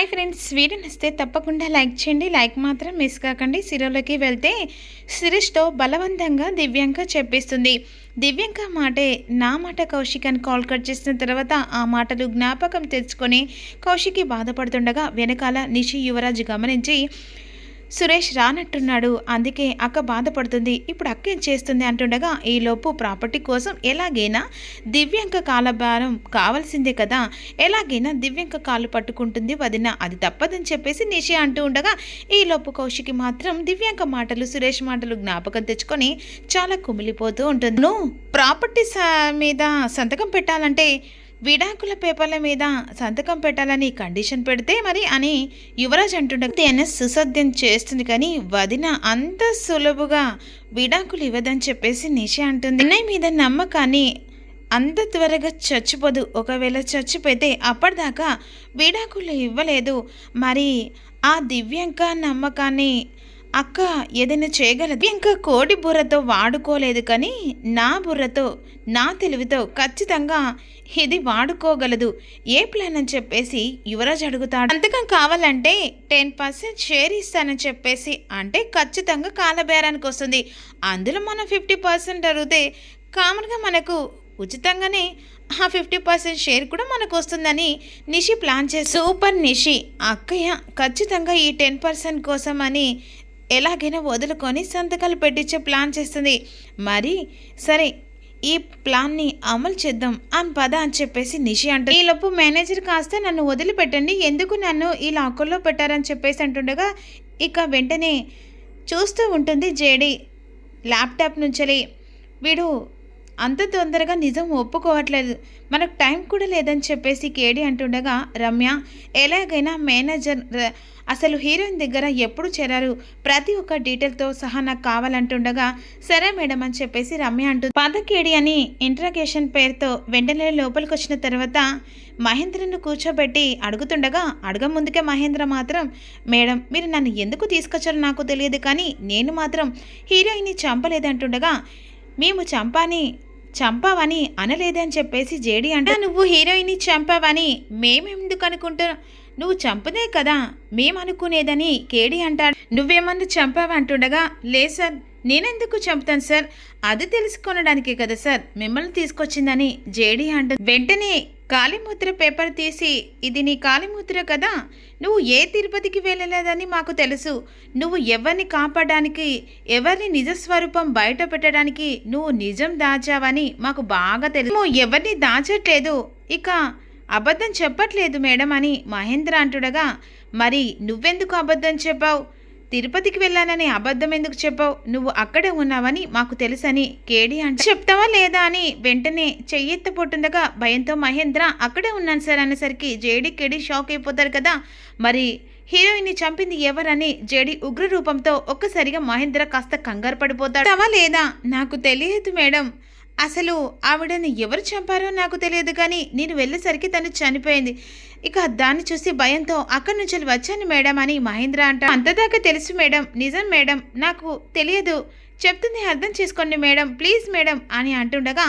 Hi friends video నచ్చితే తప్పకుండా like చేయండి. లైక్ మాత్రం మిస్ కాకండి. సిరోలోకి వెళ్తే శిరీష్తో బలవంతంగా దివ్యాంక చెప్పిస్తుంది. దివ్యాంక మాటే నా మాట కౌశిక్ అని కాల్ కట్ చేసిన తర్వాత ఆ మాటలు జ్ఞాపకం తెచ్చుకొని కౌశికి బాధపడుతుండగా వెనకాల నిషి యువరాజ్ గమనించి సురేష్ రానట్టున్నాడు. అందుకే అక్క బాధపడుతుంది. ఇప్పుడు అక్క ఏం చేస్తుంది అంటుండగా ఈలోపు ప్రాపర్టీ కోసం ఎలాగైనా దివ్యాంక కాలభారం కావాల్సిందే కదా. ఎలాగైనా దివ్యాంక కాలు పట్టుకుంటుంది వదిన. అది తప్పదని చెప్పేసి నిషి అంటూ ఉండగా ఈలోపు కౌశికి మాత్రం దివ్యాంక మాటలు సురేష్ మాటలు జ్ఞాపకం తెచ్చుకొని చాలా కుమిలిపోతూ ఉంటుంది. ప్రాపర్టీ మీద సంతకం పెట్టాలంటే విడాకుల పేపర్ల మీద సంతకం పెట్టాలని కండిషన్ పెడితే మరి అని యువరాజ్ అంటుండగా ఎన్ఎస్ సుసద్యం చేస్తుంది కానీ వదిన అంత సులభుగా విడాకులు ఇవ్వదని చెప్పేసి నిషి అంటుంది. అన్నయ్య మీద నమ్మకాన్ని అంత త్వరగా చచ్చిపోదు. ఒకవేళ చచ్చిపోతే అప్పటిదాకా విడాకులు ఇవ్వలేదు. మరి ఆ దివ్యాంక నమ్మకాన్ని అక్క ఏదైనా చేయగలదు? ఇంకా కోడి బుర్రతో వాడుకోలేదు కానీ నా బుర్రతో నా తెలివితో ఖచ్చితంగా ఇది వాడుకోగలదు. ఏ ప్లాన్ అని చెప్పేసి యువరాజ్ అడుగుతాడు. అంతకం కావాలంటే టెన్ పర్సెంట్ షేర్ ఇస్తానని చెప్పేసి అంటే ఖచ్చితంగా కాలబేరానికి వస్తుంది. అందులో మనం ఫిఫ్టీ పర్సెంట్ అడిగితే కామన్గా మనకు ఉచితంగానే ఆ ఫిఫ్టీ పర్సెంట్ షేర్ కూడా మనకు వస్తుందని నిషి ప్లాన్ చేసి సూపర్ నిషి అక్కయ్య ఖచ్చితంగా ఈ టెన్ పర్సెంట్ కోసం అని ఎలాగైనా వదులుకొని సంతకాలు పెట్టించే ప్లాన్ చేస్తుంది. మరి సరే ఈ ప్లాన్ని అమలు చేద్దాం. అని పద అని చెప్పేసి నిషి అంటుంది. ఈలోపు మేనేజర్ కాస్త నన్ను వదిలిపెట్టండి. ఎందుకు నన్ను ఈ లాకర్లో పెట్టారని చెప్పేసి అంటుండగా ఇక వెంటనే చూస్తూ ఉంటుంది జేడి ల్యాప్టాప్ నుంచి వీడు అంత తొందరగా నిజం ఒప్పుకోవట్లేదు. మనకు టైం కూడా లేదని చెప్పేసి కేడి అంటుండగా రమ్య ఎలాగైనా మేనేజర్ అసలు హీరోయిన్ దగ్గర ఎప్పుడు చేరారు? ప్రతి ఒక్క డీటెయిల్తో సహా నాకు కావాలంటుండగా సరే మేడం అని చెప్పేసి రమ్య అంటుంది పదకేడి కేడి అని ఇంట్రాగేషన్ పేరుతో వెంటనే లోపలికి వచ్చిన తర్వాత మహేంద్రను కూర్చోబెట్టి అడుగుతుండగా అడగ ముందుకే మహేంద్ర మాత్రం మేడం మీరు నన్ను ఎందుకు తీసుకొచ్చారో నాకు తెలియదు కానీ నేను మాత్రం హీరోయిన్ని చంపలేదంటుండగా మేము చంపాని చంపావని అనలేదని చెప్పేసి జేడి అంటే నువ్వు హీరోయిన్ని చంపావని మేమెందుకు అనుకుంటున్నా? నువ్వు చంపదే కదా మేమనుకునేదని కేడి అంటాడు. నువ్వేమన్నా చంపావంటుండగా లే సార్ నేనెందుకు చంపుతాను సార్? అది తెలుసుకొనడానికే కదా సార్. మిమ్మల్ని తీసుకొచ్చిందని జేడి అంటుంది. వెంటనే కాలిముద్ర పేపర్ తీసి ఇది నీ కాలిముద్ర కదా? నువ్వు ఏ తిరుపతికి వెళ్ళలేదని మాకు తెలుసు. నువ్వు ఎవరిని కాపాడడానికి ఎవరిని నిజ స్వరూపం బయట పెట్టడానికి నువ్వు నిజం దాచావని మాకు బాగా తెలుసు. నువ్వు ఎవరిని దాచట్లేదు. ఇక అబద్ధం చెప్పట్లేదు మేడం అని మహేంద్ర అంటుడగా మరి నువ్వెందుకు అబద్ధం చెప్పావు? తిరుపతికి వెళ్ళానని అబద్ధం ఎందుకు చెప్పావు? నువ్వు అక్కడే ఉన్నావని మాకు తెలుసని కేడి అంటే చెప్తావా లేదా అని వెంటనే చెయ్యెత్తపోతుండగా భయంతో మహేంద్ర అక్కడే ఉన్నాను సార్ అనేసరికి జేడి కేడి షాక్ అయిపోతారు కదా. మరి హీరోయిన్ని చంపింది ఎవరని జేడి ఉగ్ర రూపంతో ఒక్కసారిగా మహేంద్ర కాస్త కంగారు పడిపోతాడు. లేదా? నాకు తెలియదు మేడం. అసలు ఆవిడని ఎవరు చంపారో నాకు తెలియదు కానీ నేను వెళ్ళేసరికి తను చనిపోయింది. ఇక దాన్ని చూసి భయంతో అక్కడి నుంచి వచ్చాను మేడం అని మహేంద్ర అంట. అంతదాకా తెలుసు మేడం. నిజం మేడం. నాకు తెలియదు. చెప్తుంది అర్థం చేసుకోండి మేడం. ప్లీజ్ మేడం అని అంటుండగా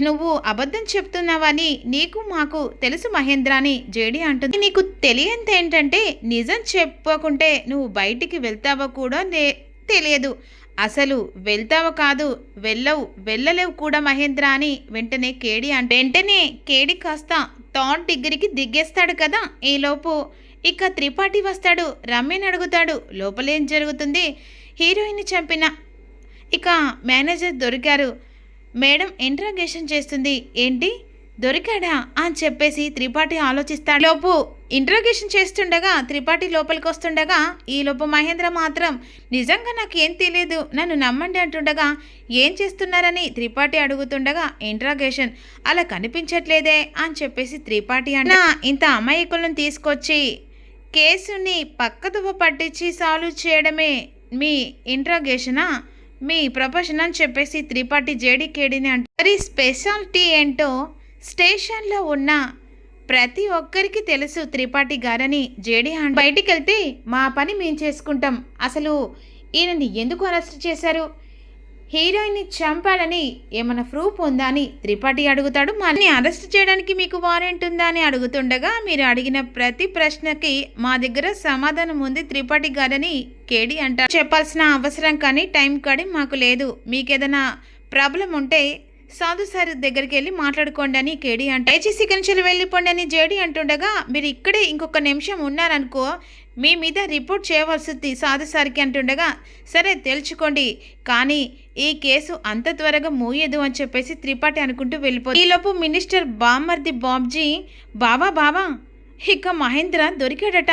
నువ్వు అబద్ధం చెప్తున్నావని నీకు మాకు తెలుసు మహేంద్ర అని జేడి అంటుంది. నీకు తెలియంది ఏంటంటే నిజం చెప్పకుంటే నువ్వు బయటికి వెళ్తావో కూడా తెలియదు. అసలు వెళ్తావు కాదు వెళ్ళవు వెళ్ళలేవు కూడా మహేంద్ర అని వెంటనే కేడి అంటే వెంటనే కేడి కాస్త థర్డ్ డిగ్రీకి దిగేస్తాడు కదా ఈలోపు ఇక త్రిపాఠి వస్తాడు రమ్యని అడుగుతాడు లోపలేం జరుగుతుంది? హీరోయిన్ చంపిన. ఇక మేనేజర్ దొరికారు. మేడం ఇంట్రాగేషన్ చేస్తుంది. ఏంటి? దొరికాడా అని చెప్పేసి త్రిపాఠి ఆలోచిస్తాడు. లోపు ఇంట్రాగేషన్ చేస్తుండగా త్రిపాఠి లోపలికి వస్తుండగా ఈ లోపు మహేంద్ర మాత్రం నిజంగా నాకు ఏం తెలియదు నన్ను నమ్మండి అంటుండగా ఏం చేస్తున్నారని? త్రిపాఠి అడుగుతుండగా ఇంట్రాగేషన్ అలా కనిపించట్లేదే అని చెప్పేసి త్రిపాఠి అన్న ఇంత అమాయకులను తీసుకొచ్చి కేసుని పక్కదువ పట్టించి సాల్వ్ చేయడమే మీ ఇంట్రాగేషనా? మీ ప్రొఫెషన్ అని చెప్పేసి త్రిపాఠి జేడి కేడిని అంటే. మరి స్పెషాలిటీ ఏంటో స్టేషన్లో ఉన్న ప్రతి ఒక్కరికి తెలుసు త్రిపాఠి గారని జేడి అండ్ బయటికి వెళ్తే మా పని మేము చేసుకుంటాం. అసలు ఈయనని ఎందుకు అరెస్ట్ చేశారు? హీరోయిన్ని చంపాలని ఏమైనా ప్రూఫ్ ఉందా అని త్రిపాఠి అడుగుతాడు. మళ్ళీ అరెస్ట్ చేయడానికి మీకు వారెంట్ ఉందా అని అడుగుతుండగా మీరు అడిగిన ప్రతి ప్రశ్నకి మా దగ్గర సమాధానం ఉంది త్రిపాఠి గారని కేడి అంటారు. చెప్పాల్సిన అవసరం కానీ టైం కానీ మాకు లేదు. మీకు ఏదైనా ప్రాబ్లం ఉంటే సాధు సార్ దగ్గరికి వెళ్ళి మాట్లాడుకోండి అని కేడీ అంటే. దయచేసి ఇక్కడి నుంచి వెళ్ళిపోండి అని జేడీ అంటుండగా మీరు ఇక్కడే ఇంకొక నిమిషం ఉన్నారనుకో మీ మీద రిపోర్ట్ చేయవలసింది సాధు సార్కి అంటుండగా సరే తెలుసుకోండి కానీ ఈ కేసు అంత త్వరగా మూయదు అని చెప్పేసి త్రిపాఠి అనుకుంటూ వెళ్ళిపోతుంది. ఈలోపు మినిస్టర్ బామర్ది బాబ్జీ బావా బావా ఇక మహేంద్ర దొరికాడట.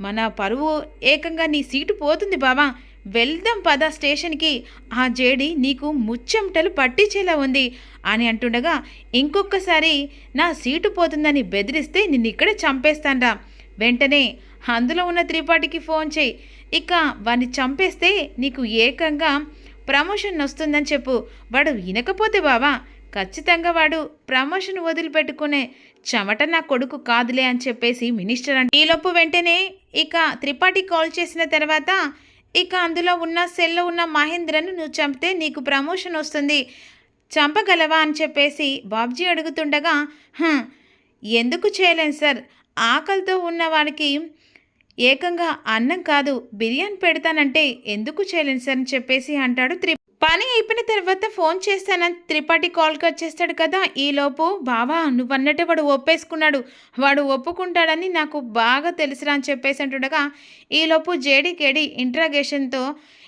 మన పరువు ఏకంగా నీ సీటు పోతుంది బావా. వెళ్దాం పద స్టేషన్కి. ఆ జేడి నీకు ముచ్చెమటలు పట్టించేలా ఉంది అని అంటుండగా ఇంకొకసారి నా సీటు పోతుందని బెదిరిస్తే నిన్ను ఇక్కడే చంపేస్తానరా. వెంటనే అందులో ఉన్న త్రిపాఠికి ఫోన్ చేయి. ఇక వాడిని చంపేస్తే నీకు ఏకంగా ప్రమోషన్ వస్తుందని చెప్పు. వాడు వినకపోతే బావా ఖచ్చితంగా వాడు ప్రమోషన్ వదిలిపెట్టుకునే చెమట నా కొడుకు కాదులే అని చెప్పేసి మినిస్టర్ అంటే. ఈలోపు వెంటనే ఇక త్రిపాఠి కాల్ చేసిన తర్వాత ఇక అందులో ఉన్న సెల్లో ఉన్న మహేంద్రను నువ్వు చంపితే నీకు ప్రమోషన్ వస్తుంది. చంపగలవా అని చెప్పేసి బాబ్జీ అడుగుతుండగా ఎందుకు చేయలేను సార్? ఆకలితో ఉన్నవాడికి ఏకంగా అన్నం కాదు బిర్యానీ పెడతానంటే ఎందుకు చేయలేను సార్? అని చెప్పేసి అంటాడు త్రి పని అయిపోయిన తర్వాత ఫోన్ చేస్తానని త్రిపాఠి కాల్ కట్ చేస్తాడు కదా ఈలోపు బావా నువ్వన్నట్టే వాడు ఒప్పేసుకున్నాడు. వాడు ఒప్పుకుంటాడని నాకు బాగా తెలుసురా అని చెప్పేసి అంటుండగా ఈలోపు జేడీకేడి ఇంట్రాగేషన్తో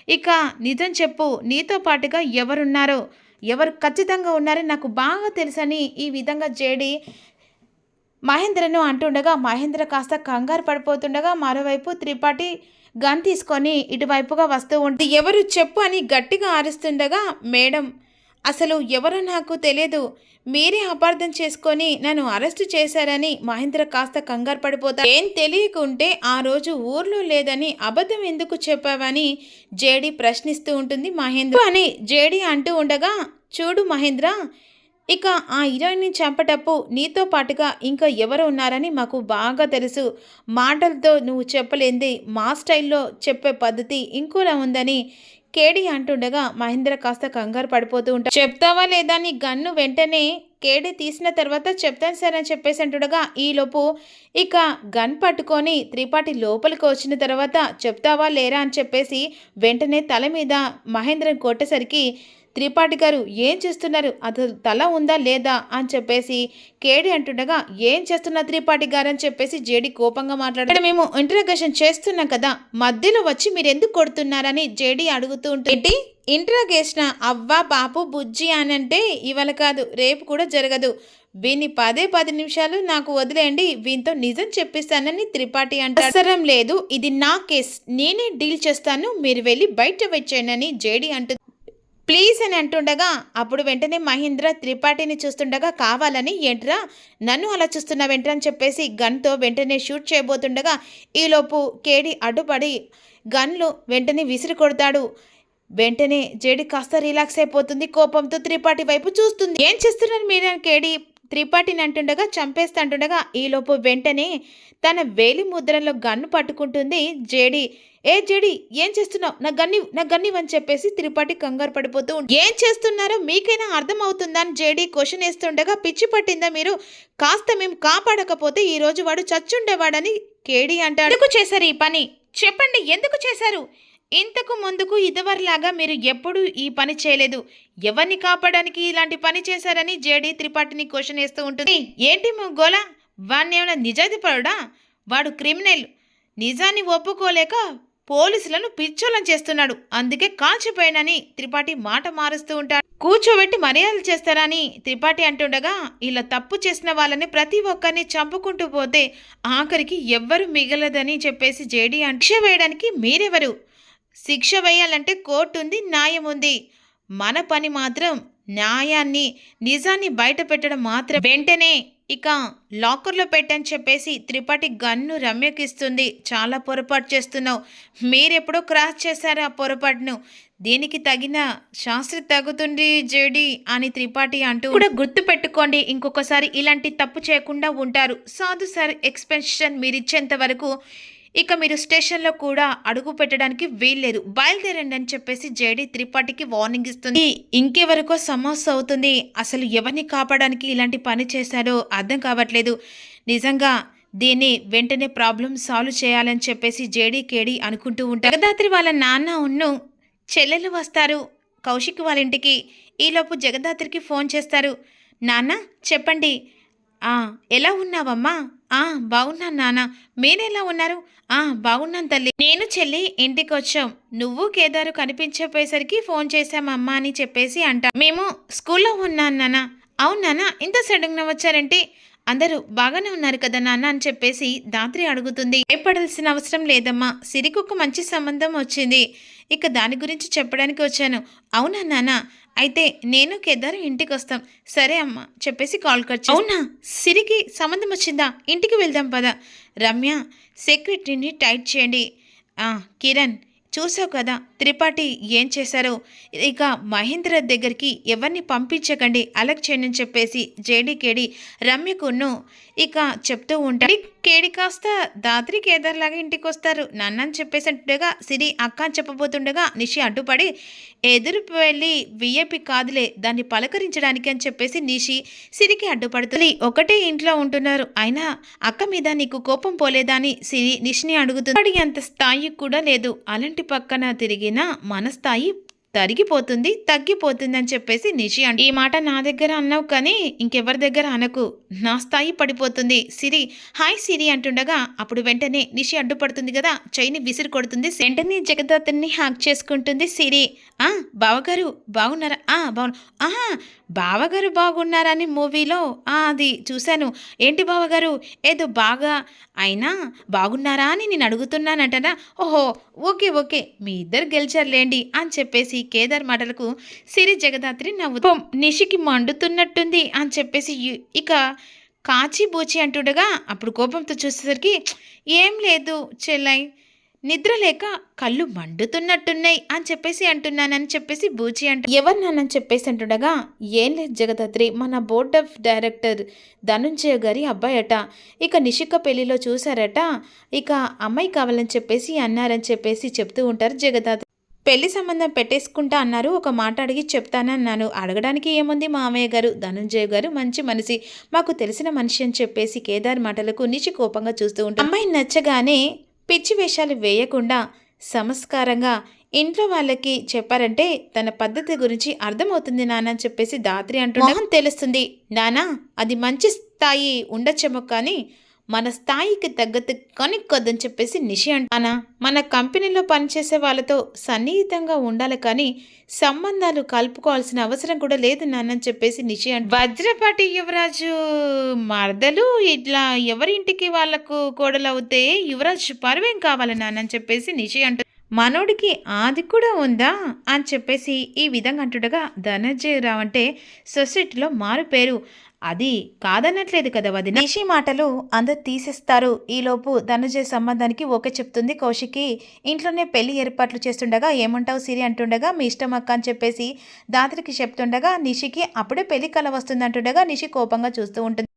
ఇక నిజం చెప్పు నీతో పాటుగా ఎవరున్నారో ఎవరు ఖచ్చితంగా ఉన్నారని నాకు బాగా తెలుసని ఈ విధంగా జేడి మహేంద్రను అంటుండగా మహేంద్ర కాస్త కంగారు పడిపోతుండగా మరోవైపు త్రిపాఠి గన్ తీసుకొని ఇటువైపుగా వస్తూ ఉంటుంది ఎవరు చెప్పు అని గట్టిగా ఆరుస్తుండగా మేడం అసలు ఎవరో నాకు తెలియదు. మీరే అపార్థం చేసుకొని నన్ను అరెస్టు చేశారని మహేంద్ర కాస్త కంగారు పడిపోతాడు ఏం తెలియకుంటే ఆ రోజు ఊర్లో లేదని అబద్ధం ఎందుకు చెప్పావని జేడి ప్రశ్నిస్తూ ఉంటుంది మహేంద్ర. అని జేడి అంటూ ఉండగా చూడు మహేంద్ర ఇక ఆ హీరోయిన్ని చంపటప్పు నీతో పాటుగా ఇంకా ఎవరు ఉన్నారని మాకు బాగా తెలుసు. మాటలతో నువ్వు చెప్పలేంది. మా స్టైల్లో చెప్పే పద్ధతి ఇంకోలా ఉందని కేడి అంటుండగా మహేంద్ర కాస్త కంగారు పడిపోతూ ఉంటాడు చెప్తావా లేదా నీ గన్ను వెంటనే కేడి తీసిన తర్వాత చెప్తాను సార్ అని చెప్పేసి అంటుండగా ఈలోపు ఇక గన్ పట్టుకొని త్రిపాఠి లోపలికి వచ్చిన తర్వాత చెప్తావా లేరా అని చెప్పేసి వెంటనే తల మీద మహేంద్రని కొట్టేసరికి త్రిపాఠి గారు ఏం చేస్తున్నారు? అసలు తల ఉందా లేదా? అని చెప్పేసి కేడి అంటుండగా ఏం చేస్తున్నా త్రిపాఠి గారు? అని చెప్పేసి జేడి కోపంగా మాట్లాడారు మేము ఇంటరాగేషన్ చేస్తున్నాం కదా మధ్యలో వచ్చి మీరు ఎందుకు కొడుతున్నారని జేడి అడుగుతూ ఉంటుంది. ఇంటరాగేషన్ అవ్వా బాపు బుజ్జి అని అంటే ఇవాళ కాదు రేపు కూడా జరగదు. వీని పదే పది నిమిషాలు నాకు వదిలేయండి వీనితో నిజం చెప్పిస్తానని త్రిపాఠి అంటే అవసరం లేదు ఇది నా కేస్ నేనే డీల్ చేస్తాను మీరు వెళ్ళి బయట వచ్చేయండి జేడి అంటుంది. ప్లీజ్ అని అంటుండగా అప్పుడు వెంటనే మహేంద్ర త్రిపాఠిని చూస్తుండగా కావాలని ఏంట్రా నన్ను అలా చూస్తున్నా వెంటనే అని చెప్పేసి గన్తో వెంటనే షూట్ చేయబోతుండగా ఈలోపు కేడి అడ్డుపడి గన్లు వెంటనే విసిరి కొడతాడు వెంటనే జేడి కాస్త రిలాక్స్ అయిపోతుంది కోపంతో త్రిపాఠి వైపు చూస్తుంది. ఏం చేస్తున్నారు మీరు కేడి? త్రిపాఠిని అంటుండగా చంపేస్తా అంటుండగా ఈలోపు వెంటనే తన వేలి ముద్రలో గన్ను పట్టుకుంటుంది జేడి. ఏ జేడి ఏం చేస్తున్నావు? నా గన్ని నా గన్ని అని చెప్పేసి త్రిపాఠి కంగారు పడిపోతూ ఏం చేస్తున్నారో మీకైనా అర్థం అవుతుందా అని జేడి క్వశ్చన్ వేస్తుండగా పిచ్చి పట్టిందా మీరు? కాస్త మేము కాపాడకపోతే ఈ రోజు వాడు చచ్చుండేవాడని కేడి అంటాడు. ఎందుకు చేశారు ఈ పని? చెప్పండి ఎందుకు చేశారు? ఇంతకు ముందుకు ఇదివరలాగా మీరు ఎప్పుడూ ఈ పని చేయలేదు. ఎవరిని కాపాడడానికి ఇలాంటి పని చేశారని జేడీ త్రిపాఠిని క్వశ్చన్ వేస్తూ ఉంటుంది. ఏంటి గోలా? వాడిని ఏమైనా నిజాయితీ వాడు క్రిమినల్. నిజాన్ని ఒప్పుకోలేక పోలీసులను పిచ్చోలం చేస్తున్నాడు. అందుకే కాల్చిపోయానని త్రిపాఠి మాట మారుస్తూ ఉంటాడు. కూర్చోబెట్టి మర్యాదలు చేస్తారని త్రిపాఠి అంటుండగా ఇలా తప్పు చేసిన వాళ్ళని ప్రతి ఒక్కరిని చంపుకుంటూ పోతే ఆఖరికి ఎవ్వరు మిగలదని చెప్పేసి జేడీ అంక్ష వేయడానికి మీరెవరు? శిక్ష వేయాలంటే కోర్టు ఉంది న్యాయం ఉంది మన పని మాత్రం న్యాయాన్ని నిజాన్ని బయట పెట్టడం మాత్రం వెంటనే ఇక లాకర్లో పెట్టని చెప్పేసి త్రిపాఠి గన్ను రమ్యకిస్తుంది. చాలా పొరపాటు చేస్తున్నావు. మీరెప్పుడో క్రాస్ చేశారు ఆ పొరపాటును. దీనికి తగిన శాస్త్రి తగ్గుతుంది జేడి అని త్రిపాఠి అంటూ కూడా గుర్తు పెట్టుకోండి ఇంకొకసారి ఇలాంటి తప్పు చేయకుండా ఉంటారు. సాధు సార్ ఎక్స్పెన్షన్ మీరు ఇచ్చేంత వరకు ఇక మీరు స్టేషన్లో కూడా అడుగు పెట్టడానికి వీల్లేదు బయలుదేరండి అని చెప్పేసి జేడి త్రిపాఠికి వార్నింగ్ ఇస్తుంది. ఇంకెవరికో సమస్య అవుతుంది. అసలు ఎవరిని కాపాడడానికి ఇలాంటి పని చేశారో అర్థం కావట్లేదు. నిజంగా దీన్ని వెంటనే ప్రాబ్లం సాల్వ్ చేయాలని చెప్పేసి జేడీ కేడి అనుకుంటూ ఉంటారు. జగదాత్రి వాళ్ళ నాన్న ఉన్ను చెల్లెలు వస్తారు. కౌశిక్ వాళ్ళ ఇంటికి. ఈలోపు జగదాత్రికి ఫోన్ చేస్తారు. నాన్న చెప్పండి. ఆ ఎలా ఉన్నావమ్మా? ఆ బాగున్నాను నాన్న మీరెలా ఉన్నారు? ఆ బాగున్నాను తల్లి. నేను చెల్లి ఇంటికి వచ్చాం నువ్వు కేదారు కనిపించపోయేసరికి ఫోన్ చేశామమ్మా అని చెప్పేసి అంట. మేము స్కూల్లో ఉన్నాను నాన్న అవును నాన్న ఇంత సడన్గా వచ్చారంటే? అందరూ బాగానే ఉన్నారు కదా నాన్న అని చెప్పేసి దాత్రి అడుగుతుంది. భయపడాల్సిన అవసరం లేదమ్మా. సిరికి ఒక మంచి సంబంధం వచ్చింది. ఇక దాని గురించి చెప్పడానికి వచ్చాను. అవునా నాన్న? అయితే నేను కేదారు ఇంటికి వస్తాం. సరే అమ్మా చెప్పేసి కాల్ కట్ అవునా? సిరికి సంబంధం వచ్చిందా? ఇంటికి వెళ్దాం పద. రమ్య సెక్యూరిటీని టైట్ చేయండి. కిరణ్ చూసావు కదా త్రిపాఠి ఏం చేశారో? ఇక మహేంద్ర దగ్గరికి ఎవరిని పంపించకండి అలక్ చేయండి అని చెప్పేసి జేడీకేడి రమ్యకును ఇక చెప్తూ ఉంటాడు కేడి కాస్త దాత్రి కేదార్లాగా ఇంటికి వస్తారు నన్నని చెప్పేసి అంటుండగా సిరి అక్క అని చెప్పబోతుండగా నిషి అడ్డుపడి ఎదురు వెళ్ళి విఐపి కాదులే దాన్ని పలకరించడానికి అని చెప్పేసి నిషి సిరికి అడ్డుపడుతుంది. ఒకటే ఇంట్లో ఉంటున్నారు. అయినా అక్క మీద నీకు కోపం పోలేదా అని సిరి నిషిని అడుగుతుంది. అంత స్థాయి కూడా లేదు. అలాంటి పక్కన తిరిగినా మన స్థాయి తరిగిపోతుంది తగ్గిపోతుంది అని చెప్పేసి నిషి అంట. ఈ మాట నా దగ్గర అన్నావు కానీ ఇంకెవరి దగ్గర అనకు. నా స్థాయి పడిపోతుంది. సిరి హాయ్ సిరి అంటుండగా అప్పుడు వెంటనే నిషి అడ్డుపడుతుంది కదా చైని విసిరి కొడుతుంది. వెంటనే జగదత్తుని హ్యాక్ చేసుకుంటుంది సిరి. ఆ బావగారు బాగున్నారా? ఆ బాగు ఆహా బావగారు బాగున్నారని మూవీలో ఆ అది చూశాను. ఏంటి బావగారు? ఏదో బాగా అయినా బాగున్నారా అని నేను అడుగుతున్నానంటనా? ఓహో ఓకే ఓకే. మీ ఇద్దరు గెలిచారులేండి అని చెప్పేసి కేదార్ మాటలకు సిరి జగదాత్రి నవ్వు నిషికి మండుతున్నట్టుంది అని చెప్పేసి ఇక కాచి బూచి అంటుండగా అప్పుడు కోపంతో చూసేసరికి ఏం లేదు చెల్లై నిద్ర లేక కళ్ళు మండుతున్నట్టున్నాయి అని చెప్పేసి అంటున్నానని చెప్పేసి బూచి అంట ఎవరినానని చెప్పేసి అంటుండగా ఏం లేదు జగదాత్రి మన బోర్డ్ ఆఫ్ డైరెక్టర్ ధనుంజయ గారి అబ్బాయి అట ఇక నిషిక పెళ్ళిలో చూశారట. ఇక అమ్మాయి కావాలని చెప్పేసి అన్నారని చెప్పేసి చెప్తూ ఉంటారు జగదాత్రి. పెళ్ళి సంబంధం పెట్టేసుకుంటా అన్నారు. ఒక మాట అడిగి చెప్తానన్నాను అడగడానికి ఏముంది మామయ్య గారు? ధనుంజయ గారు మంచి మనిషి. మాకు తెలిసిన మనిషి అని చెప్పేసి కేదార్ మాటలకు నిషి కోపంగా చూస్తూ ఉంటాం అమ్మాయి నచ్చగానే పిచ్చి వేషాలు వేయకుండా సంస్కారంగా ఇంట్లో వాళ్ళకి చెప్పారంటే తన పద్ధతి గురించి అర్థమవుతుంది నాన్న అని చెప్పేసి దాత్రి అంటున్నా తెలుస్తుంది. నానా అది మంచి స్థాయి ఉండొచ్చేమో కానీ మన స్థాయికి తగ్గట్టు కనుక్కోద్దని చెప్పేసి నిషి అంటానా మన కంపెనీలో పనిచేసే వాళ్ళతో సన్నిహితంగా ఉండాలి కానీ సంబంధాలు కలుపుకోవాల్సిన అవసరం కూడా లేదు నాన్నని చెప్పేసి నిషి అంట. వజ్రపాటి యువరాజు మరదలు ఇట్లా ఎవరింటికి వాళ్ళకు కోడలవుతే యువరాజు పరువేం కావాలి నాన్నని చెప్పేసి నిషి అంట. మనోడికి ఆది కూడా ఉందా అని చెప్పేసి ఈ విధంగా అంటుండగా ధనంజయరావు అంటే సొసైటీలో మారు పేరు. అది కాదనట్లేదు కదా వదిన. నిషి మాటలు అందరు తీసేస్తారు. ఈలోపు ధనుజయ సంబంధానికి ఓకే చెప్తుంది కౌశికి. ఇంట్లోనే పెళ్ళి ఏర్పాట్లు చేస్తుండగా ఏమంటావు సిరి అంటుండగా మీ ఇష్టం అక్క అని చెప్పేసి దాత్రికి చెప్తుండగా నిషికి అప్పుడే పెళ్ళి కల వస్తుంది అంటుండగా నిషి కోపంగా చూస్తూ ఉంటుంది.